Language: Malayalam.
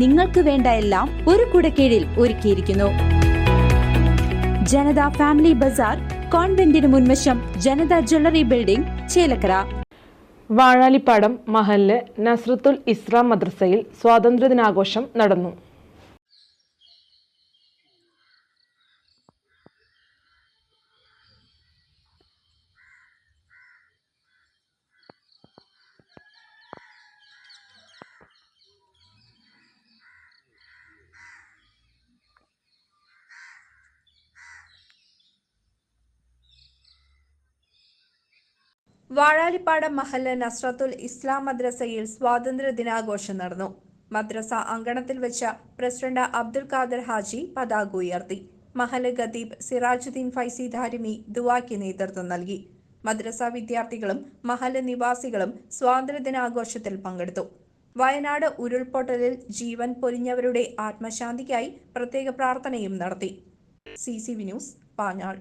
നിങ്ങൾക്ക് വേണ്ട എല്ലാം ഒരു കുടക്കീഴിൽ ഒരുക്കിയിരിക്കുന്നു. ജനത ഫാമിലി ബസാർ കോൺവെന്റിന് മുൻവശം ജനത ജ്വല്ലറി ബിൽഡിംഗ് ചേലക്കര. വാഴാലിപ്പാടം മഹല്ല് നസ്രത്തുൽ ഇസ്ലാം മദ്രസയിൽ സ്വാതന്ത്ര്യദിനാഘോഷം നടന്നു. വാഴാലിപ്പാടം മഹല്ല് നസ്രത്തുൽ ഇസ്ലാം മദ്രസയിൽ സ്വാതന്ത്ര്യ ദിനാഘോഷം നടന്നു. മദ്രസ അങ്കണത്തിൽ വെച്ച പ്രസിഡന്റ് അബ്ദുൽ ഖാദർ ഹാജി പതാക ഉയർത്തി. മഹൽ ഖദീബ് സിറാജുദ്ദീൻ ഫൈസി ധാരിമി ദുവാക്കി നേതൃത്വം നൽകി. മദ്രസ വിദ്യാർത്ഥികളും മഹൽ നിവാസികളും സ്വാതന്ത്ര്യ ദിനാഘോഷത്തിൽ പങ്കെടുത്തു. വയനാട് ഉരുൾപൊട്ടലിൽ ജീവൻ പൊലിഞ്ഞവരുടെ ആത്മശാന്തിക്കായി പ്രത്യേക പ്രാർത്ഥനയും നടത്തി. C news Panjal.